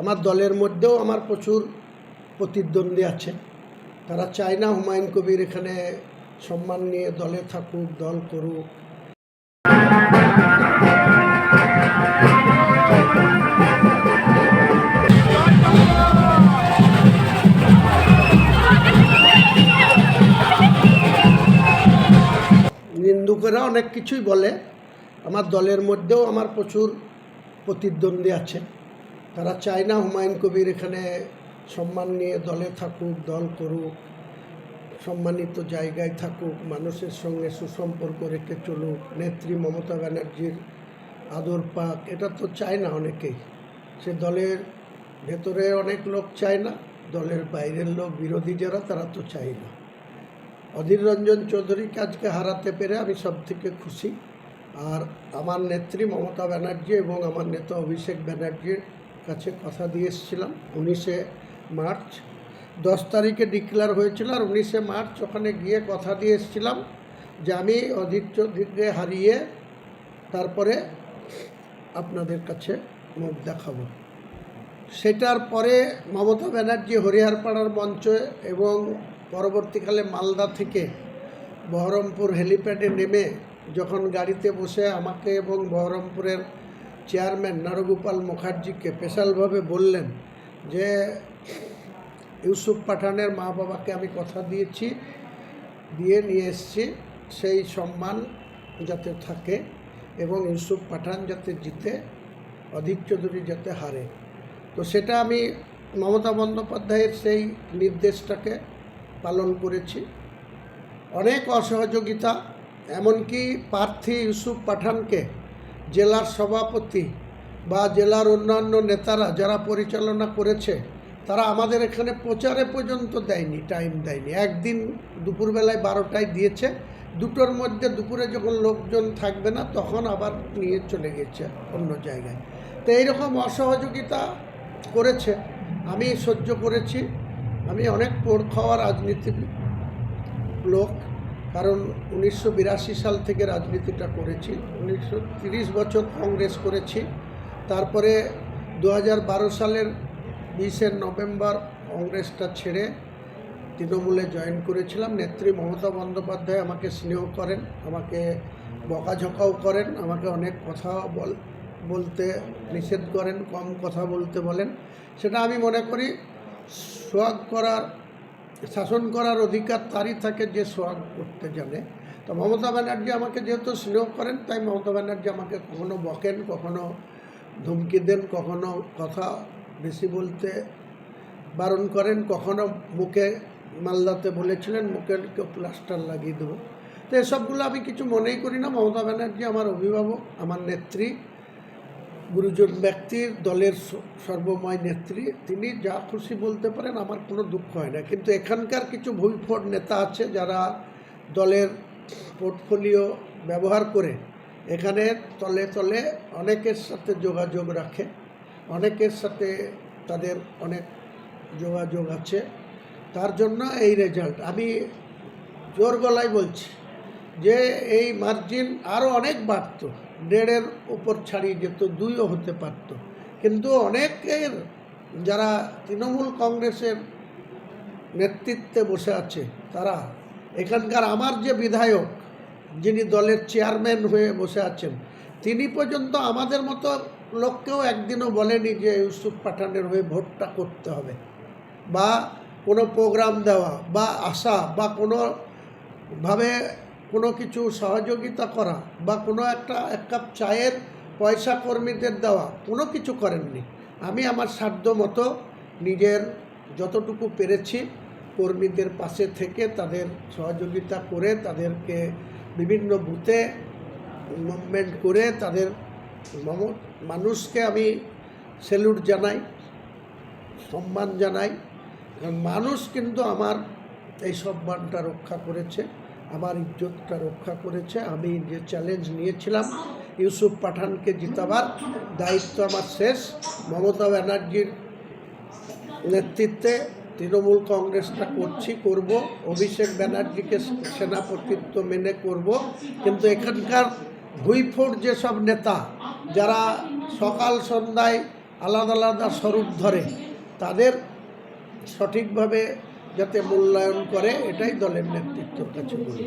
আমার দলের মধ্যেও আমার প্রচুর প্রতিদ্বন্দ্বী আছে। তারা চায় না হুমায়ুন কবির এখানে সম্মান নিয়ে দলে থাকুক, দল করুক। নিন্দুকেরা অনেক কিছুই বলে। আমার দলের মধ্যেও আমার প্রচুর প্রতিদ্বন্দ্বী আছে। তারা চায় না হুমায়ুন কবির এখানে সম্মান নিয়ে দলে থাকুক, দল করুক, সম্মানিত জায়গায় থাকুক, মানুষের সঙ্গে সুসম্পর্ক রেখে চলুক, নেত্রী মমতা ব্যানার্জির আদর পাক, এটা তো চায় না অনেকেই। সে দলের ভেতরে অনেক লোক চায় না, দলের বাইরের লোক, বিরোধী যারা, তারা তো চায় না। অধীর রঞ্জন চৌধুরীকে আজকে হারাতে পেরে আমি সব থেকে খুশি। আর আমার নেত্রী মমতা ব্যানার্জি এবং আমার নেতা অভিষেক ব্যানার্জির কাছে কথা দিয়ে এসেছিলাম উনিশে মার্চ। দশ তারিখে ডিক্লেয়ার হয়েছিল আর উনিশে মার্চ ওখানে গিয়ে কথা দিয়ে এসেছিলাম যে আমি অধীর চৌধুরীকে হারিয়ে তারপরে আপনাদের কাছে মুখ দেখাবো। সেটার পরে মমতা ব্যানার্জি হরিহারপাড়ার মঞ্চে এবং পরবর্তীকালে মালদা থেকে বহরমপুর হেলিপ্যাডে নেমে যখন গাড়িতে বসে আমাকে এবং বহরমপুরের চেয়ারম্যান নরগোপাল মুখার্জিকে স্পেশালভাবে বললেন যে, ইউসুফ পাঠানের মা বাবাকে আমি কথা দিয়েছি, দিয়ে নিয়ে এসেছি, সেই সম্মান যাতে থাকে এবং ইউসুফ পাঠান যাতে জিতে, অধীর চৌধুরী যাতে হারে। তো সেটা আমি মমতা বন্দ্যোপাধ্যায়ের সেই নির্দেশটাকে পালন করেছি। অনেক অসহযোগিতা, এমনকি প্রার্থী ইউসুফ পাঠানকে জেলার সভাপতি বা জেলার অন্যান্য নেতারা যারা পরিচালনা করেছে, তারা আমাদের এখানে প্রচারে পর্যন্ত দেয়নি টাইম দেয়নি। একদিন দুপুরবেলায় বারোটায় দিয়েছে। দুটোর মধ্যে দুপুরে যখন লোকজন থাকবে না, তখন আবার নিয়ে চলে গেছে অন্য জায়গায়। তো এইরকম অসহযোগিতা করেছে। আমি সহ্য করেছি। আমি অনেক পোড় খাওয়া রাজনীতি লোক। কারণ উনিশশো বিরাশি সাল থেকে রাজনীতিটা করেছি, উনিশশো বছর কংগ্রেস করেছি। তারপরে দু সালের বিশে নভেম্বর কংগ্রেসটা ছেড়ে তৃণমূলে জয়েন করেছিলাম। নেত্রী মমতা বন্দ্যোপাধ্যায় আমাকে স্নেহ করেন, আমাকে বকাঝকাও করেন, আমাকে অনেক কথা বল, বলতে নিষেধ করেন, কম কথা বলতে বলেন। সেটা আমি মনে করি সোয়াগ করার শাসন করার অধিকার তারই থাকে যে সোয়াগ করতে জানে। তো মমতা ব্যানার্জি আমাকে যেহেতু স্নেহ করেন, তাই মমতা ব্যানার্জি আমাকে কখনো বকেন, কখনো ধমকি দেন, কখনো কথা বেশি বলতে বারণ করেন, কখনো মুখে মালদাতে বলেছিলেন, মুখের কেউ প্লাস্টার লাগিয়ে দেবো। তো এসবগুলো আমি কিছু মনেই করি না। মমতা ব্যানার্জি আমার অভিভাবক, আমার নেত্রী। গুরুজন ব্যক্তির দলের সর্বময় নেত্রী। তিনি যা খুশি বলতে পারেন, আমার কোনো দুঃখ হয় না। কিন্তু এখানকার কিছু ভুইফোট নেতা আছে যারা দলের পোর্টফোলিও ব্যবহার করে এখানে তলে তলে অনেকের সাথে যোগাযোগ রাখে, অনেকের সাথে তাদের অনেক যোগাযোগ আছে। তার জন্য এই রেজাল্ট আমি জোর গলায় বলছি যে এই মার্জিন আরও অনেক বাড়ত, দেড়ের উপর ছাড়িয়ে যেত, দুইও হতে পারত। কিন্তু অনেকের যারা তৃণমূল কংগ্রেসের নেতৃত্বে বসে আছে, তারা এখানকার আমার যে বিধায়ক, যিনি দলের চেয়ারম্যান হয়ে বসে আছেন, তিনি পর্যন্ত আমাদের মতো লোককেও একদিনও বলেনি যে ইউসুফ পাঠানের হয়ে ভোটটা করতে হবে, বা কোনো প্রোগ্রাম দেওয়া, বা আসা বা কোনো ভাবে কোনো কিছু সহযোগিতা করা বা কোনো একটা এক কাপ চায়ের পয়সা কর্মীদের দেওয়া, কোনো কিছু করেননি। আমি আমার সাধ্য মতো নিজের যতটুকু পেরেছি কর্মীদের পাশে থেকে তাদের সহযোগিতা করে, তাদেরকে বিভিন্ন বুথে মুভমেন্ট করে, তাদের মানুষকে আমি স্যালুট জানাই, সম্মান জানাই। মানুষ কিন্তু আমার এই সম্মানটা রক্ষা করেছে। আমার ইজ্জতটা রক্ষা করেছে। আমি যে চ্যালেঞ্জ নিয়েছিলাম, ইউসুফ পাঠানকে জিতাবার দায়িত্ব আমার শেষ। মমতা ব্যানার্জির নেতৃত্বে তৃণমূল কংগ্রেসটা করছি, করব। অভিষেক ব্যানার্জিকে সেনাপতিত্ব মেনে করব। কিন্তু এখানকার ভুইফোট যেসব নেতা, যারা সকাল সন্ধ্যায় আলাদা আলাদা স্বরূপ ধরে, তাদের সঠিকভাবে যাতে মূল্যায়ন করে এটাই দলের নেতৃত্বের কাছে বলব